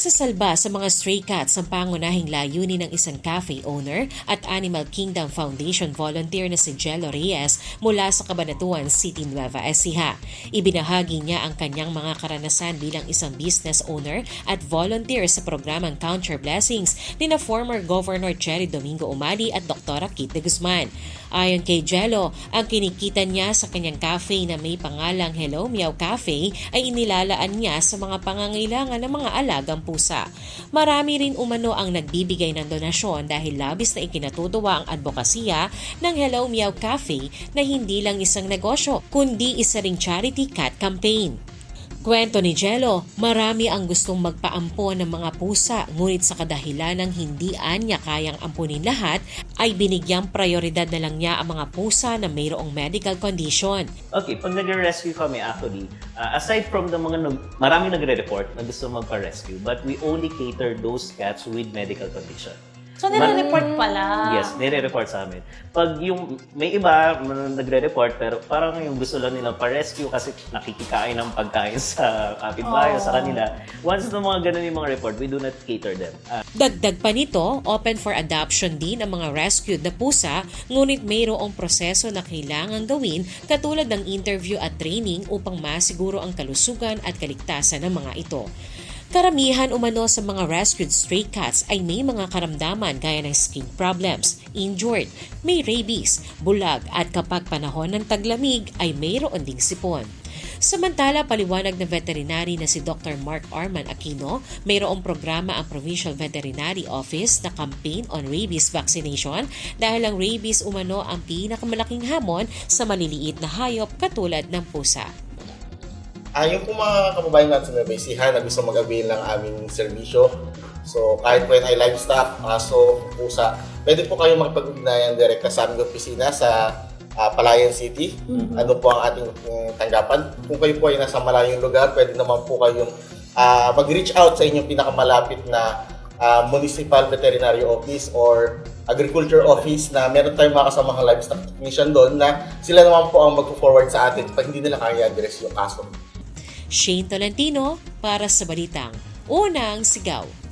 Pagsasalba sa mga stray cats ang pangunahing layunin ng isang cafe owner at Animal Kingdom Foundation volunteer na si Jello Reyes mula sa Cabanatuan City, Nueva Ecija. Ibinahagi niya ang kanyang mga karanasan bilang isang business owner at volunteer sa programang Count Your Blessings ni na former Governor Cherry Domingo Umali at Dr. Kit de Guzman. Ayon kay Jello, ang kinikita niya sa kanyang cafe na may pangalang Hello Meow Cafe ay inilalaan niya sa mga pangangailangan ng mga alagang pusa. Marami rin umano ang nagbibigay ng donasyon dahil labis na ikinatutuwa ang advokasya ng Hello Meow Cafe na hindi lang isang negosyo, kundi isa ring charity cat campaign. Kwento ni Jello, marami ang gustong magpaampon ng mga pusa ngunit sa kadahilan ng hindi anya kayang ampunin lahat ay binigyang prioridad na lang niya ang mga pusa na mayroong medical condition. Okay, pag nagre-rescue kami actually, uh, aside from the mga nag, maraming nagre-report na gusto magpa-rescue, but we only cater those cats with medical condition. So, nire-report pala. Yes, nire-report sa amin. Pag yung may iba nagre-report pero parang yung gusto lang nilang pa-rescue kasi nakikikain ng pagkain sa kapitbahay o sa kanila. Once na mga ganun yung mga report, we do not cater them. Ah, Dagdag pa nito, open for adoption din ang mga rescued na pusa ngunit mayroong proseso na kailangan gawin katulad ng interview at training upang masiguro ang kalusugan at kaligtasan ng mga ito. Karamihan umano sa mga rescued stray cats ay may mga karamdaman gaya ng skin problems, injured, may rabies, bulag at kapag panahon ng taglamig ay mayroon ding sipon. Samantala, paliwanag ng veterinary na si Dr. Mark Arman Aquino, mayroong programa ang Provincial Veterinary Office na campaign on rabies vaccination dahil ang rabies umano ang pinakamalaking hamon sa maliliit na hayop katulad ng pusa. Ah, yung po mga kababayan natin sa Nueva na gusto mag-avail ng aming serbisyo. So, kahit po yan ay livestock, aso, pusa, pwede po kayong makipag-ugnayan direct sa aming opisina sa ah, Palayan City. Ano po ang ating mm, tanggapan. Kung kayo po ay nasa malayong lugar, pwede naman po kayong ah, mag-reach out sa inyong pinakamalapit na ah, municipal veterinary office or agriculture office na meron tayong mga kasamang livestock technician doon na sila naman po ang mag-forward sa atin pag hindi nila kaya address yung kaso. Shane Tolentino para sa Balitang Unang Sigaw.